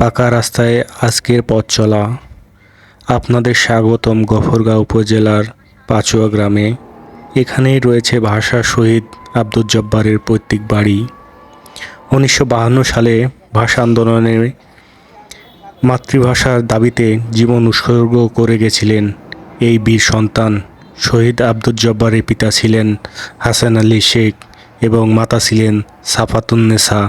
পাকা রাস্তায় আজকের পথ চলা। আপনাদের স্বাগতম গফরগাঁও উপজেলার পাচুয়া গ্রামে। এখানেই রয়েছে ভাষা শহীদ আব্দুল জব্বারের পৈতৃক বাড়ি। উনিশশো সালে ভাষা আন্দোলনে মাতৃভাষার দাবিতে জীবন উৎসর্গ করে গেছিলেন এই বীর সন্তান। শহীদ আব্দুল জব্বারের পিতা ছিলেন হাসান আলী শেখ এবং মাতা ছিলেন সাফাতুন্নেসা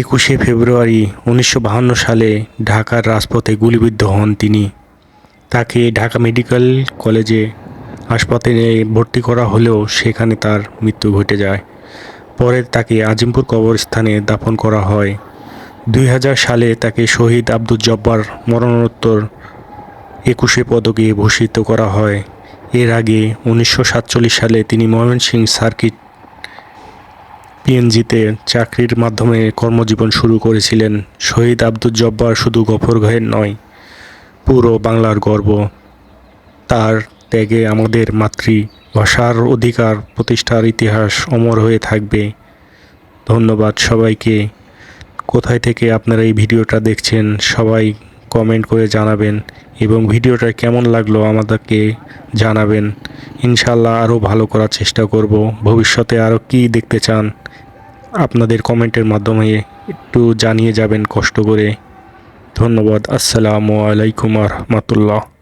একুশে ফেব্রুয়ারি উনিশশো সালে ঢাকার রাজপথে গুলিবিদ্ধ হন তিনি। তাকে ঢাকা মেডিকেল কলেজে হাসপাতালে ভর্তি করা হলেও সেখানে তার মৃত্যু ঘটে যায়। পরে তাকে আজিমপুর কবরস্থানে দাফন করা হয়। দুই হাজার সালে তাকে শহীদ আব্দুল জব্বার মরণোত্তর একুশে পদকে ভূষিত করা হয়। এর আগে উনিশশো সাতচল্লিশ সালে তিনি ময়মনসিংহ সার্কিট পিএনজিতে চাকরির মাধ্যমে কর্মজীবন শুরু করেছিলেন শহীদ আব্দুল জব্বার শুধু গফরগাঁয়ের নয়, পুরো বাংলার গর্ব। তার ত্যাগে আমাদের মাতৃভাষার অধিকার প্রতিষ্ঠার ইতিহাস অমর হয়ে থাকবে। ধন্যবাদ সবাইকে। কোথায় থেকে আপনারা এই ভিডিওটা দেখছেন সবাই কমেন্ট করে জানাবেন এবং ভিডিওটা কেমন লাগল আমাদেরকে জানাবেন। ইনশাল্লাহ আরও ভালো করার চেষ্টা করব। ভবিষ্যতে আরও কী দেখতে চান আপনাদের কমেন্টের মাধ্যমে একটু জানিয়ে যাবেন কষ্ট করে। ধন্যবাদ। আসসালামু আলাইকুম রহমতুল্লাহ